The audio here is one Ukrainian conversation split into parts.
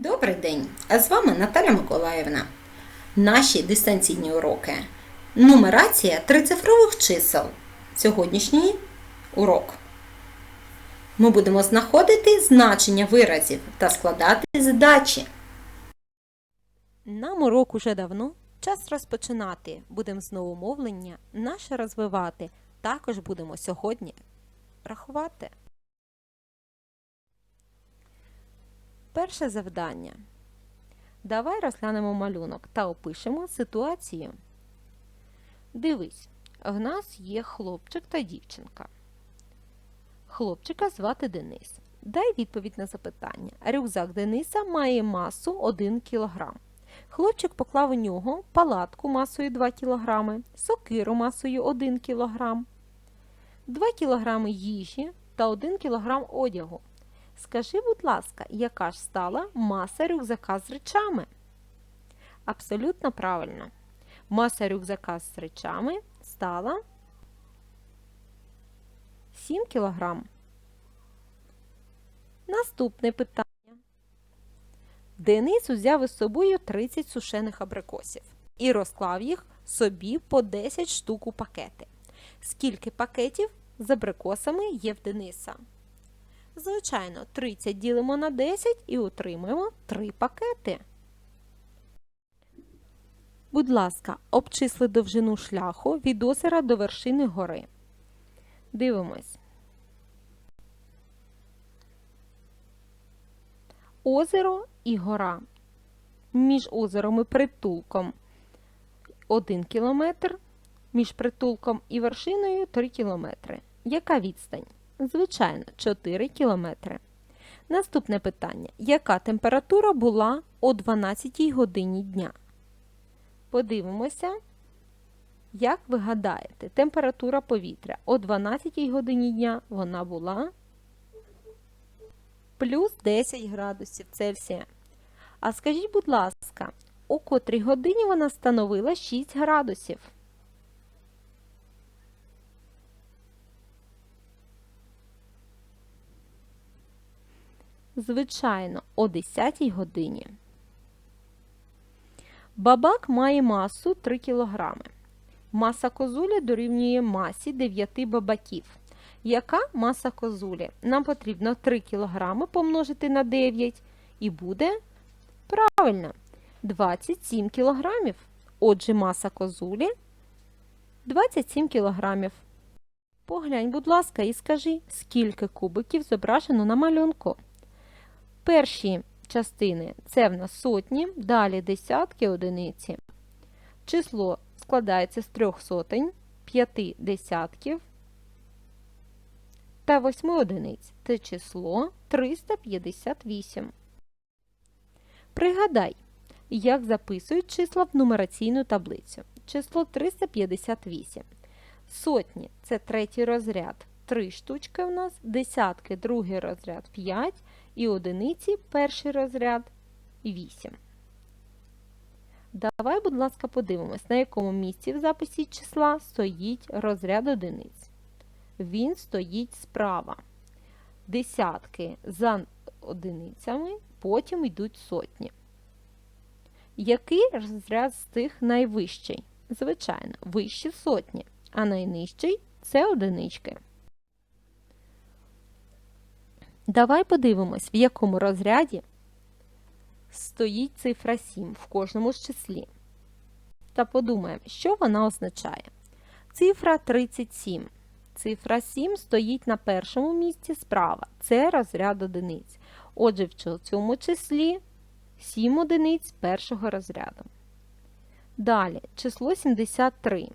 Добрий день! А з вами Наталя Миколаївна. Наші дистанційні уроки. Нумерація трицифрових чисел. Сьогоднішній урок. Ми будемо знаходити значення виразів та складати задачі. Нам урок уже давно. Час розпочинати. Будемо знову мовлення наше розвивати. Також будемо сьогодні рахувати. Перше завдання. Давай розглянемо малюнок та опишемо ситуацію. Дивись, в нас є хлопчик та дівчинка. Хлопчика звати Денис. Дай відповідь на запитання. Рюкзак Дениса має масу 1 кг. Хлопчик поклав у нього палатку масою 2 кг, сокиру масою 1 кг, 2 кг їжі та 1 кг одягу. Скажи, будь ласка, яка ж стала маса рюкзака з речами? Абсолютно правильно. Маса рюкзака з речами стала 7 кг. Наступне питання. Денис узяв із собою 30 сушених абрикосів і розклав їх собі по 10 штук у пакети. Скільки пакетів з абрикосами є в Дениса? Звичайно, 30 ділимо на 10 і отримуємо 3 пакети. Будь ласка, обчисли довжину шляху від озера до вершини гори. Дивимось. Озеро і гора. Між озером і притулком 1 км, між притулком і вершиною 3 км. Яка відстань? Звичайно, 4 кілометри. Наступне питання. Яка температура була о 12 годині дня? Подивимося, як ви гадаєте, температура повітря о 12 годині дня вона була плюс 10 градусів Цельсія. А скажіть, будь ласка, у котрій годині вона становила 6 градусів? Звичайно, о 10 годині. Бабак має масу 3 кг. Маса козулі дорівнює масі 9 бабаків. Яка маса козулі? Нам потрібно 3 кг помножити на 9 і буде правильно 27 кг. Отже, маса козулі 27 кг. Поглянь, будь ласка, і скажи, скільки кубиків зображено на малюнку. Перші частини це в нас сотні, далі десятки одиниці. Число складається з трьох сотень, п'яти десятків та восьми одиниць. Це число 358. Пригадай, як записують числа в нумераційну таблицю. Число 358. Сотні це третій розряд. Три штучки у нас, десятки другий розряд 5 і одиниці перший розряд 8. Давай, будь ласка, подивимось, на якому місці в записі числа стоїть розряд одиниць. Він стоїть справа. Десятки за одиницями, потім йдуть сотні. Який розряд з тих найвищий? Звичайно, вищі сотні, а найнижчий це одинички. Давай подивимось, в якому розряді стоїть цифра 7 в кожному з числі. Та подумаємо, що вона означає. Цифра 37. Цифра 7 стоїть на першому місці справа. Це розряд одиниць. Отже, в цьому числі 7 одиниць першого розряду. Далі, число 73.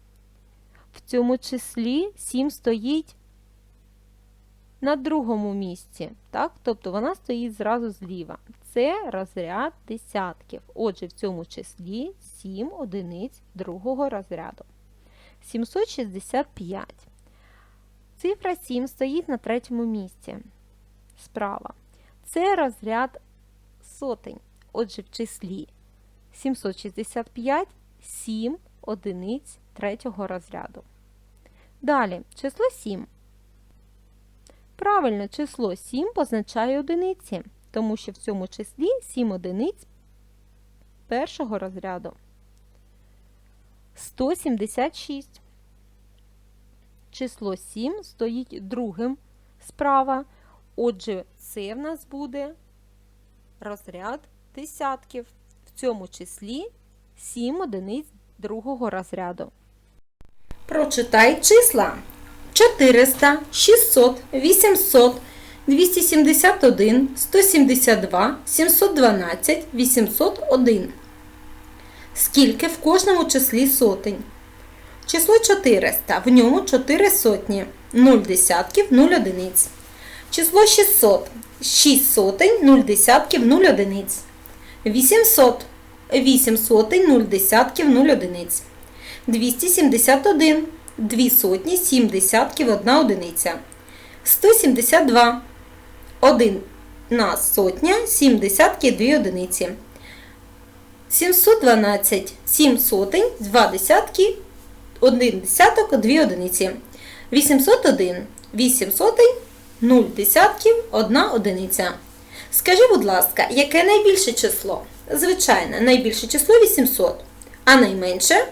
В цьому числі 7 стоїть на другому місці. Так? Тобто вона стоїть зразу зліва. Це розряд десятків. Отже, в цьому числі 7 одиниць другого розряду. 765. Цифра 7 стоїть на третьому місці. Справа. Це розряд сотень. Отже, в числі 765 7 одиниць третього розряду. Далі, число 7 Правильно, число 7 позначає одиниці. тому що в цьому числі 7 одиниць першого розряду. 176. Число 7 стоїть другим справа. Отже, це в нас буде розряд десятків. В цьому числі 7 одиниць другого розряду. Прочитай числа 400, 600, 800, 271, 172, 712, 801. Скільки в кожному числі сотень? Число 400, в ньому 4 сотні, 0 десятків, 0 одиниць. Число 600, 6 сотень, 0 десятків, 0 одиниць. 800, 8 сотень, 0 десятків, 0 одиниць. 271, 2 сотні, 7 десятків, 1 одиниця. 172, 1 на сотня, 7 десятків, 2 одиниці. 712, 7 сотень, 2 десятки, 1 десяток, 2 одиниці. 801, 8 сотень, 0 десятків, 1 одиниця. Скажи, будь ласка, яке найбільше число? Звичайно, найбільше число 800, а найменше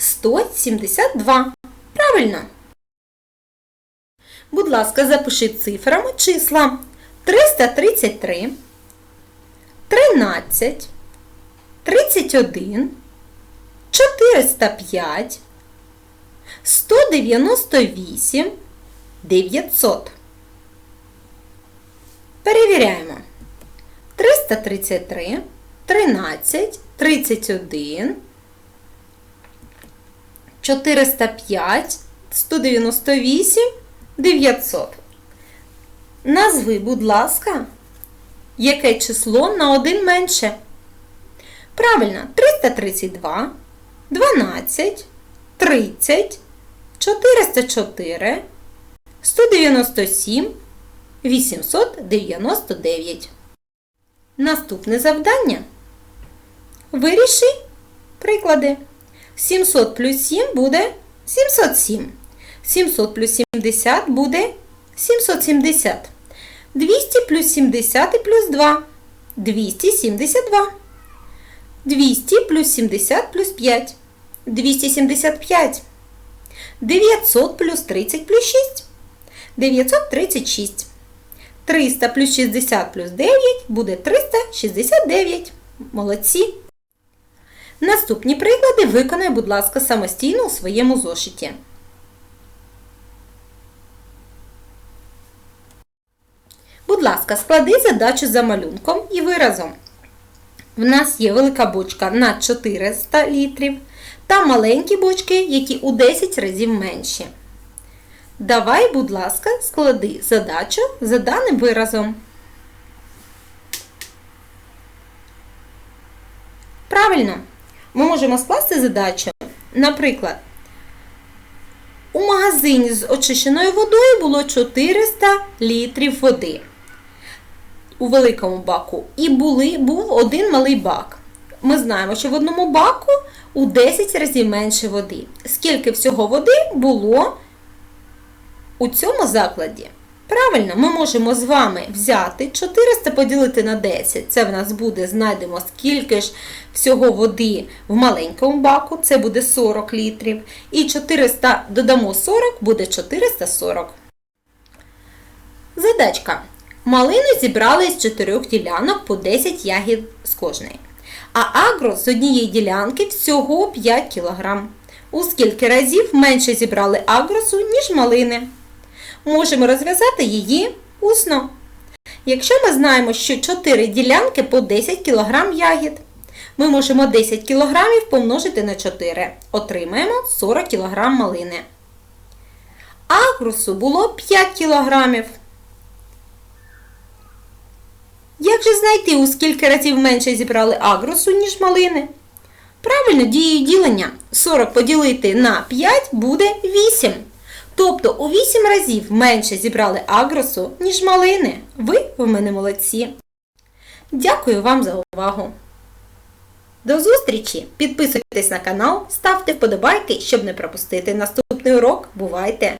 172. Правильно. Будь ласка, запиши цифрами числа 333, 13, 31, 405, 198, 900. Перевіряємо. 333, 13, 31, 405, 198, 900. Назви, будь ласка, яке число на один менше? Правильно, 332, 12, 30, 404, 197, 899. Наступне завдання. Виріши приклади. 700 плюс 7 буде 707. 700 плюс 70 буде 770. 200 плюс 70 і плюс 2 272. 200 плюс 70 плюс 5 275. 900 плюс 30 плюс 6 936. 300 плюс 60 плюс 9 буде 369. Молодці! Наступні приклади виконай, будь ласка, самостійно у своєму зошиті. Будь ласка, склади задачу за малюнком і виразом. В нас є велика бочка на 400 літрів та маленькі бочки, які у 10 разів менші. Давай, будь ласка, склади задачу за даним виразом. Правильно, ми можемо скласти задачу. Наприклад, у магазині з очищеною водою було 400 літрів води у великому баку. І були, був один малий бак. Ми знаємо, що в одному баку у 10 разів менше води. Скільки всього води було у цьому закладі? Правильно, ми можемо з вами взяти 400 поділити на 10. Це в нас буде, знайдемо, скільки ж всього води в маленькому баку, це буде 40 літрів. І 400 додамо 40, буде 440. Задачка. Малину зібрали з 4 ділянок по 10 ягід з кожної. А агро з однієї ділянки всього 5 кг. У скільки разів менше зібрали агросу, ніж малини? Можемо розв'язати її усно. Якщо ми знаємо, що 4 ділянки по 10 кг ягід, ми можемо 10 кг помножити на 4. Отримаємо 40 кг малини. Агросу було 5 кг. Як же знайти, у скільки разів менше зібрали агросу, ніж малини? Правильно, дією ділення 40 поділити на 5 буде 8. Тобто у 8 разів менше зібрали агросу, ніж малини. Ви в мене молодці. Дякую вам за увагу. До зустрічі! Підписуйтесь на канал, ставте вподобайки, щоб не пропустити наступний урок. Бувайте!